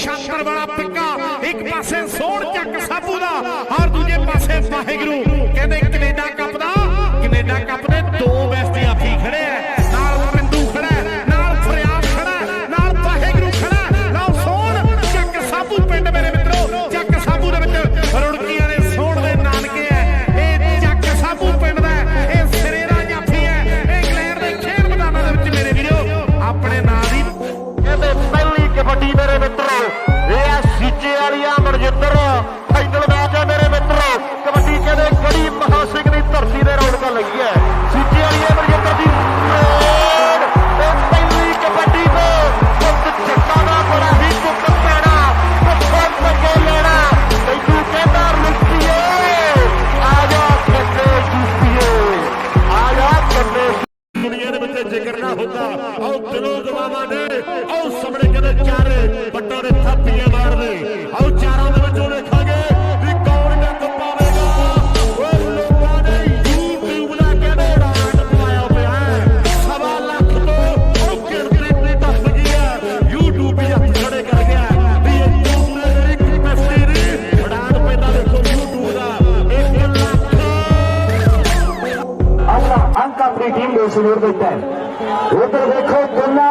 ਛਾਤਰ ਵਾਲਾ ਪਿੱਕਾ। ਇੱਕ ਪਾਸੇ ਸੋਹਣ ਚੱਕ ਸਾਬੂ ਦਾ ਔਰ ਦੂਜੇ ਪਾਸੇ ਦੇ ਰੌਣਕਾਂ ਲੱਗੀ ਹੈ ਸੀਚੇ ਵਾਲੀਆਂ ਮਨਜਿੰਦਰ ਦੀ ਰੇਡ ਤੇ ਪਹਿਲੀ ਕਬੱਡੀ ਤੋਂ ਮੁੱਖ ਚੱਕਾ ਦਾ ਬੜਾ ਹੀ ਕੁੱਕ ਪੈਣਾ ਕੁੱਖ ਲੱਗੇ ਲੈਣਾ ਤੈਨੂੰ ਕਹਿੰਦਾ ਲੁੱਟੀਏ ਆ ਜਾ ਕੱਟੇ ਜੁੱਤੀਏ ਆ ਜਾ ਕੱਟੇ ਦੁਨੀਆ ਦੇ ਵਿੱਚ ਜ਼ਿਕਰ ਨਾ ਹੁੰਦਾ ਆਓ ਦਿਲੋਂ ਗਵਾਵਾਂ ਨੇ ਆਓ ਸਾਹਮਣੇ ਆਪਣੀ ਦਿੱਤਾ ਉਧਰ ਦੇਖੋ ਦੁੱਲਾ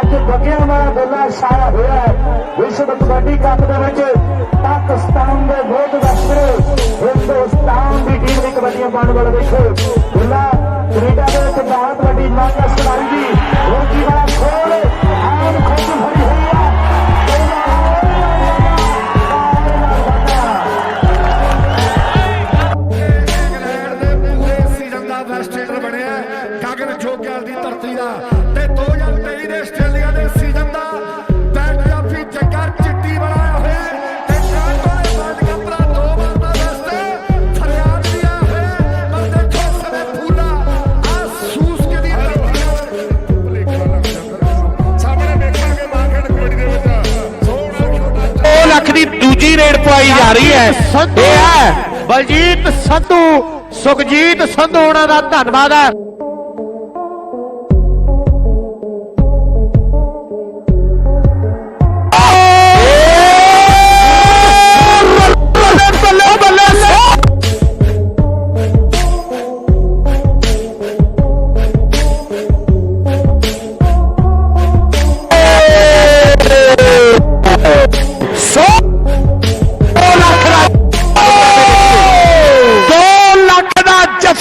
ਅੱਜ ਬੱਗਿਆਂ ਵਾਲਾ ਗੋਲਾ ਸਾਰਾ ਹੋਇਆ ਹੈ। ਵਿਸ਼ਵ ਕਬੱਡੀ ਕੱਪ ਦੇ ਵਿੱਚ ਪਾਕਿਸਤਾਨ ਦੇ ਬਹੁਤ ਦਸਤਰ ਹਿੰਦੁਸਤਾਨ ਦੀ ਟੀਮ ਦੀ ਕਬੱਡੀਆਂ ਪਾਉਣ ਵਾਲਾ ਦੇਖੋ। ਦੁੱਲਾ ਕੈਨੇਡਾ ਦੇ ਵਿੱਚ ਬਹੁਤ ਵੱਡੀ ਨਾਕਾ ਸਲਾਈ ਦੀ ਰੋਕੀ ਵਾਲਾ ਖੋਲ ਵੈਸਟੇਟਰ ਬਣਿਆ ਗਗਨ ਜੋਗਿਆਲ ਦੀ ਧਰਤੀ ਦਾ ਤੇ 2023 ਦੇ ਆਸਟ੍ਰੇਲੀਆ ਦੇ ਸੀਜ਼ਨ ਦਾ ਬੈਟ ਜਾਫੀ ਜੱਗਰ ਚਿੱਟੀ ਬਣਾਇਆ ਹੋਇਆ ਤੇ ਟੋਰਾਂਟੋ ਦੇ ਵਰਲਡ ਕੱਪ ਦਾ ਦੋ ਵਾਰ ਦਾ ਵੈਸਟ ਫਰਿਆਦ ਹੋਇਆ ਹੈ। ਪਰ ਦੇਖੋ ਸਵੇ ਫੂਲਾ ਆ ਸੂਸ ਕੇ ਦੀ ਧਰਤੀ ਸਾਹਮਣੇ ਵੇਖਾਂਗੇ ਮਾਰਕੀਟ ਕਬੱਡੀ ਦੇ ਵਿੱਚ। ਸੋਹਣਾ ਛੋਟਾ 2 ਲੱਖ ਦੀ ਦੂਜੀ ਰੇਡ ਪਵਾਈ ਜਾ ਰਹੀ ਹੈ। ਇਹ ਹੈ। ਬਲਜੀਤ ਸੰਧੂ ਸੁਖਜੀਤ ਸੰਧੂ ਉਹਨਾਂ ਦਾ ਧੰਨਵਾਦ ਹੈ।